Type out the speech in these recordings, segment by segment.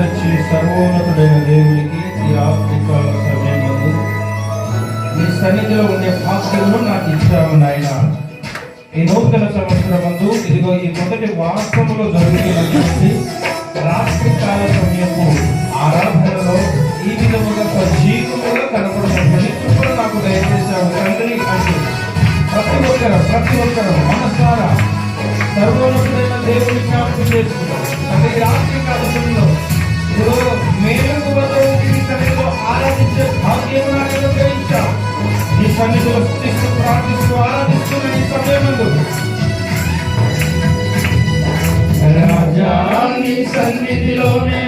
కనికరించి సర్వోన్నతుడైన దేవునికి ఈ ఆఫ్రికాల సమయంలో మీ సన్నిధిలో ఉండే భాగ్యంలో నాకు ఇచ్చాము నాయన. ఈ నూతన సంవత్సరం ముందు ఇదిగో ఈ మొదటి వాస్తవంలో జరుగుతున్నటువంటి ఆరాధిస్తూ ఆరాధిస్తున్న ఈ సమయమందు సన్నిధిలోనే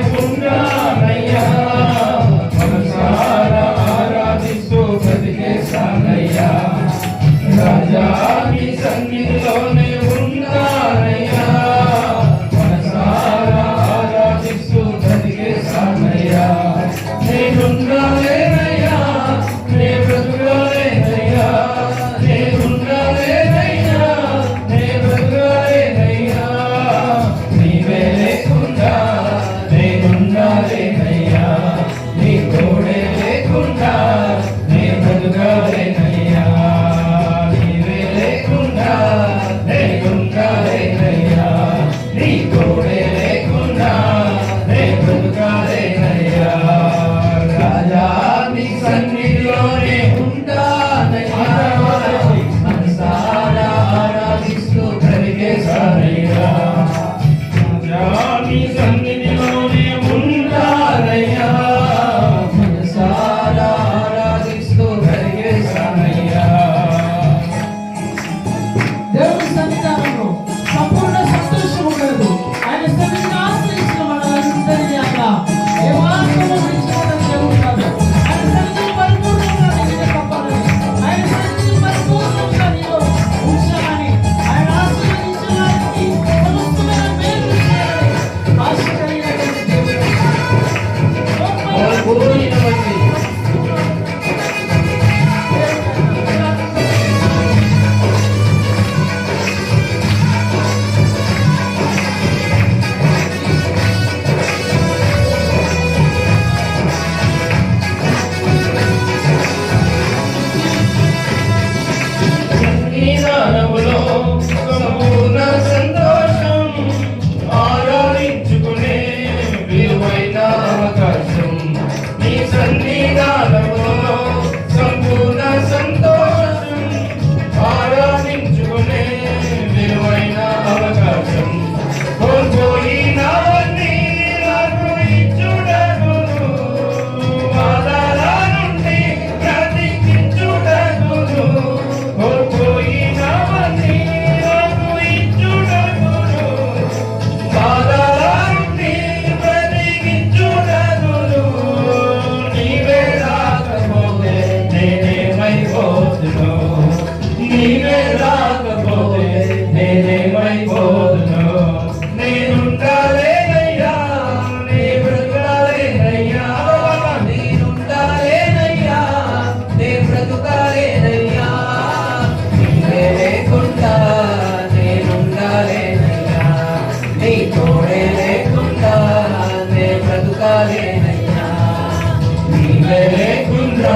లేకుండా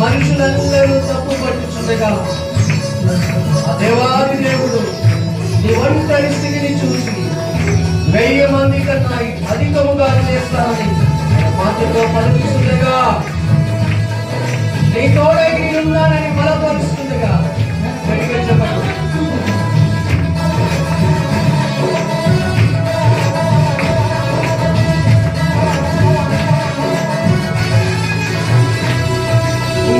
మనుషులందరూ తప్పు పట్టించుండగా దేవాది దేవుడు నీ ఒంటరి స్థితిని చూసి వెయ్యి మంది కన్నా అధికముగా చేస్తానని మాతతో పలుకుతుండగా నీ తోడై నేనున్నానని బలపరుస్తుండగా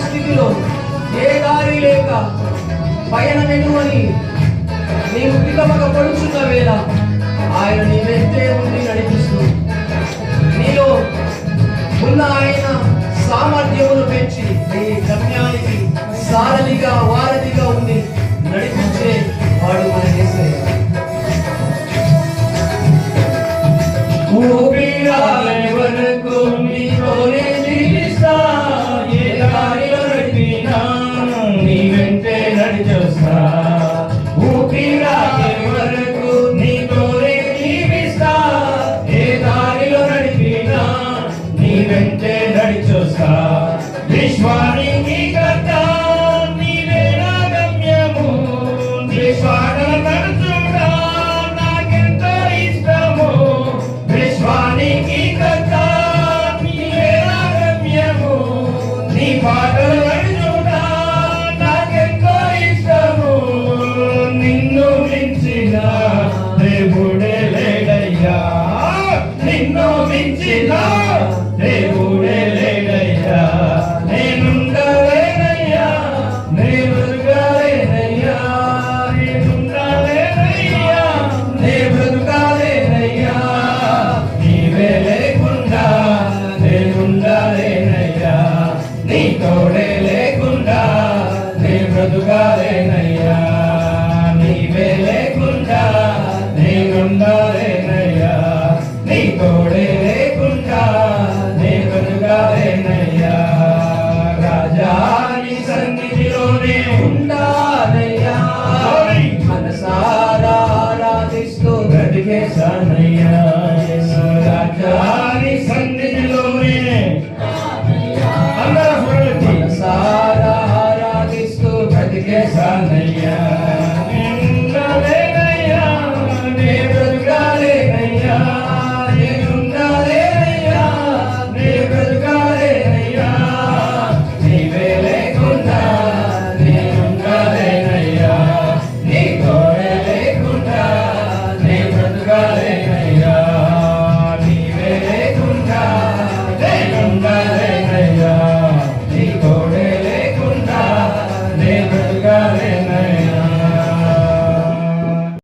పరిస్థితిలో ఏ దారి లేక పయనమెనువని నీవు పికమక పడుచున్న వేళ ఆయన నీ వెంటే ఉండి నడిపిస్తూ నీలో ఉన్న ఆయన సామర్థ్యమును పెంచి నీ గమ్యానికి సారలిగా